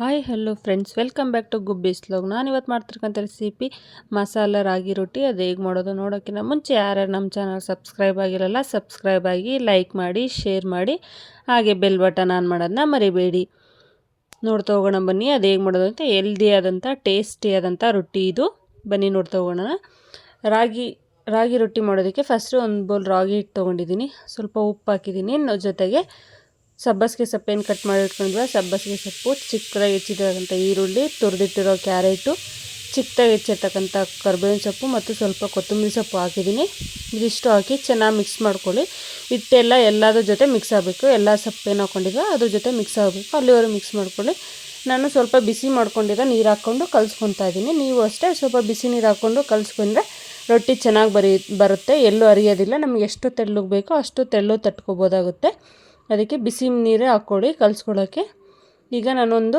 Hi hello friends welcome back to Gubbi vlog ನಾನು ಇವತ್ತು ಮಾಡ್ತಿರ್ಕಂಥ recipe masala, ರಾಗಿ, ರೊಟ್ಟಿ, ಅದು ಹೇಗೆ ಮಾಡೋದು ನೋಡೋಕ್ಕಿಂತ ಮುಂಚೆ ಯಾರ್ಯಾರು ನಮ್ಮ ಚಾನಲ್ ಸಬ್ಸ್ಕ್ರೈಬ್ ಆಗಿರಲ್ಲ ಸಬ್ಸ್ಕ್ರೈಬ್ ಆಗಿ ಲೈಕ್ ಮಾಡಿ ಶೇರ್ ಮಾಡಿ, ಹಾಗೆ ಬೆಲ್ ಬಟನ್ ಆನ್ ಮಾಡೋದನ್ನ ಮರಿಬೇಡಿ. ನೋಡ್ತಾ ಹೋಗೋಣ ಬನ್ನಿ, ಅದು ಹೇಗೆ ಮಾಡೋದು ಅಂತ. ಹೆಲ್ದಿ ಆದಂಥ ಟೇಸ್ಟಿ ಆದಂಥ ರೊಟ್ಟಿ ಇದು. ಬನ್ನಿ ನೋಡ್ತಾ ಹೋಗೋಣ. ರಾಗಿ ರಾಗಿ ರೊಟ್ಟಿ ಮಾಡೋದಕ್ಕೆ ಫಸ್ಟು ಒಂದು ಬೌಲ್ ರಾಗಿ ಹಿಟ್ಟು ತೊಗೊಂಡಿದ್ದೀನಿ. ಸ್ವಲ್ಪ ಉಪ್ಪು ಹಾಕಿದ್ದೀನಿ. ಜೊತೆಗೆ ಸಬ್ಬಸಿಗೆ ಸೊಪ್ಪೇನು ಕಟ್ ಮಾಡಿ ಇಟ್ಕೊಂಡಿದ್ವ ಸಬ್ಬಸಿಗೆ ಸೊಪ್ಪು ಚಿಕ್ಕದಾಗಿ ಹೆಚ್ಚಿರ್ತಕ್ಕಂಥ ಈರುಳ್ಳಿ, ತುರಿದಿಟ್ಟಿರೋ ಕ್ಯಾರೆಟು, ಚಿಕ್ಕದಾಗಿ ಹೆಚ್ಚಿರ್ತಕ್ಕಂಥ ಕರ್ಬೇವಿನ ಸೊಪ್ಪು ಮತ್ತು ಸ್ವಲ್ಪ ಕೊತ್ತಂಬರಿ ಸೊಪ್ಪು ಹಾಕಿದ್ದೀನಿ. ಇದಿಷ್ಟು ಹಾಕಿ ಚೆನ್ನಾಗಿ ಮಿಕ್ಸ್ ಮಾಡ್ಕೊಳ್ಳಿ. ಹಿಟ್ಟೆಲ್ಲ ಎಲ್ಲದ್ರ ಜೊತೆ ಮಿಕ್ಸ್ ಆಗಬೇಕು. ಎಲ್ಲ ಸೊಪ್ಪೇನು ಹಾಕ್ಕೊಂಡಿದ್ವ ಅದ್ರ ಜೊತೆ ಮಿಕ್ಸ್ ಆಗಬೇಕು. ಅಲ್ಲಿವರೆಗೆ ಮಿಕ್ಸ್ ಮಾಡ್ಕೊಳ್ಳಿ. ನಾನು ಸ್ವಲ್ಪ ಬಿಸಿ ಮಾಡ್ಕೊಂಡಿರೋ ನೀರು ಹಾಕ್ಕೊಂಡು ಕಲಿಸ್ಕೊತಾ ಇದ್ದೀನಿ. ನೀವು ಅಷ್ಟೇ ಸ್ವಲ್ಪ ಬಿಸಿ ನೀರು ಹಾಕ್ಕೊಂಡು ಕಲಿಸ್ಕೊಂಡ್ರೆ ರೊಟ್ಟಿ ಚೆನ್ನಾಗಿ ಬರಿ, ಬರುತ್ತೆ. ಎಲ್ಲೂ ಅರಿಯೋದಿಲ್ಲ ನಮಗೆ ಎಷ್ಟು ತೆಳ್ಳಗೆ ಬೇಕೋ ಅಷ್ಟು ತೆಳ್ಳು ತಟ್ಕೊಬೋದಾಗುತ್ತೆ. ಅದಕ್ಕೆ ಬಿಸಿ ನೀರೇ ಹಾಕ್ಕೊಳ್ಳಿ ಕಲಿಸ್ಕೊಳ್ಳೋಕ್ಕೆ ಈಗ ನಾನೊಂದು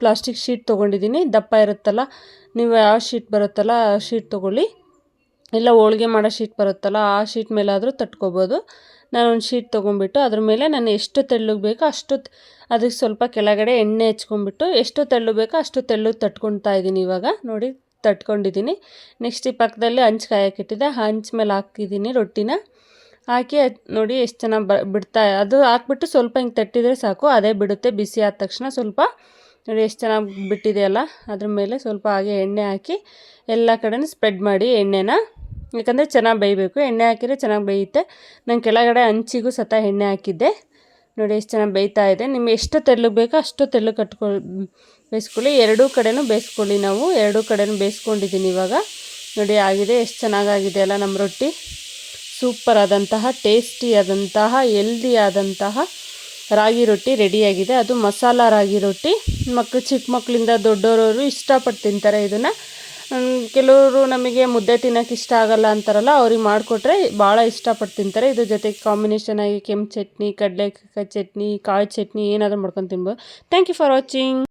ಪ್ಲಾಸ್ಟಿಕ್ ಶೀಟ್ ತೊಗೊಂಡಿದ್ದೀನಿ. ದಪ್ಪ ಇರುತ್ತಲ್ಲ, ನೀವು ಯಾವ ಶೀಟ್ ಬರುತ್ತಲ್ಲ ಆ ಶೀಟ್ ತೊಗೊಳ್ಳಿ. ಇಲ್ಲ, ಹೋಳಿಗೆ ಮಾಡೋ ಶೀಟ್ ಬರುತ್ತಲ್ಲ, ಆ ಶೀಟ್ ಮೇಲಾದರೂ ತಟ್ಕೊಬೋದು. ನಾನೊಂದು ಶೀಟ್ ತೊಗೊಂಬಿಟ್ಟು ಅದ್ರ ಮೇಲೆ ನಾನು ಎಷ್ಟು ತೆಳ್ಳಗೆ ಬೇಕೋ ಅಷ್ಟು ಅದಕ್ಕೆ ಸ್ವಲ್ಪ ಕೆಳಗಡೆ ಎಣ್ಣೆ ಹಚ್ಕೊಂಬಿಟ್ಟು ಎಷ್ಟು ತೆಳ್ಳು ಬೇಕೋ ಅಷ್ಟು ತೆಳ್ಳಗೆ ತಟ್ಕೊತಾ ಇದ್ದೀನಿ ಇವಾಗ. ನೋಡಿ, ತಟ್ಕೊಂಡಿದ್ದೀನಿ. ನೆಕ್ಸ್ಟ್ ಈ ಪಕ್ಕದಲ್ಲಿ ಹಂಚು ಕಾಯಕ್ಕಿಟ್ಟಿದ್ದೆ ಆ ಹಂಚು ಮೇಲೆ ಹಾಕಿದ್ದೀನಿ ರೊಟ್ಟಿನ. ಹಾಕಿ ನೋಡಿ ಎಷ್ಟು ಚೆನ್ನಾಗಿ ಬ, ಬಿಡ್ತಾ, ಅದು ಹಾಕ್ಬಿಟ್ಟು ಸ್ವಲ್ಪ ಹಿಂಗೆ ತಟ್ಟಿದರೆ ಸಾಕು, ಅದೇ ಬಿಡುತ್ತೆ, ಬಿಸಿ ಆದ ತಕ್ಷಣ ಸ್ವಲ್ಪ ನೋಡಿ ಎಷ್ಟು ಚೆನ್ನಾಗಿ ಬಿಟ್ಟಿದೆಯಲ್ಲ, ಅದ್ರ ಮೇಲೆ ಸ್ವಲ್ಪ ಹಾಗೆ ಎಣ್ಣೆ ಹಾಕಿ ಎಲ್ಲ ಕಡೆನೂ ಸ್ಪ್ರೆಡ್ ಮಾಡಿ ಎಣ್ಣೆನ, ಯಾಕಂದರೆ ಚೆನ್ನಾಗಿ ಬೇಯಬೇಕು, ಎಣ್ಣೆ ಹಾಕಿದರೆ ಚೆನ್ನಾಗಿ ಬೇಯುತ್ತೆ. ನಾನು ಕೆಳಗಡೆ ಹಂಚಿಗೂ ಸತ ಎಣ್ಣೆ ಹಾಕಿದ್ದೆ, ನೋಡಿ ಎಷ್ಟು ಚೆನ್ನಾಗಿ ಬೇಯ್ತಾ ಇದೆ. ನಿಮ್ಗೆ ಎಷ್ಟು ತೆಳ್ಳಗೆ ಬೇಕೋ ಅಷ್ಟು ತೆಳ್ಳಗೆ ಕಟ್ಕೊಳ್ ಬೇಯಿಸ್ಕೊಳ್ಳಿ. ಎರಡೂ ಕಡೆನೂ ಬೇಯಿಸ್ಕೊಳ್ಳಿ ನಾವು, ಎರಡೂ ಕಡೆನೂ ಬೇಯಿಸ್ಕೊಂಡಿದ್ದೀನಿ ಇವಾಗ. ನೋಡಿ, ಆಗಿದೆ, ಎಷ್ಟು ಚೆನ್ನಾಗಾಗಿದೆ ಅಲ್ಲ ನಮ್ಮ ರೊಟ್ಟಿ. ಸೂಪರ್ ಆದಂತಹ ಟೇಸ್ಟಿ ಆದಂತಹ ಎಲ್ದಿ ಆದಂತಹ ರಾಗಿ ರೊಟ್ಟಿ ರೆಡಿಯಾಗಿದೆ. ಅದು ಮಸಾಲ ರಾಗಿ ರೊಟ್ಟಿ. ಮಕ್ಕಳು ಚಿಕ್ಕ ಮಕ್ಕಳಿಂದ ದೊಡ್ಡವರು ಇಷ್ಟಪಟ್ಟು ತಿಂತಾರೆ ಇದನ್ನು. ಕೆಲವರು ನಮಗೆ ಮುದ್ದೆ ತಿನ್ನೋಕೆ ಇಷ್ಟ ಆಗಲ್ಲ ಅಂತಾರಲ್ಲ, ಅವ್ರಿಗೆ ಮಾಡಿಕೊಟ್ರೆ ಭಾಳ ಇಷ್ಟಪಟ್ಟು ತಿಂತಾರೆ. ಇದ್ರ ಜೊತೆಗೆ ಕಾಂಬಿನೇಷನ್ ಆಗಿ ಕೆಂಪು ಚಟ್ನಿ, ಕಡಲೆಕಾಯಿ ಚಟ್ನಿ, ಕಾಳು ಚಟ್ನಿ ಏನಾದರೂ ಮಾಡ್ಕೊಂಡು ತಿನ್ಬೋದು. Thank you for watching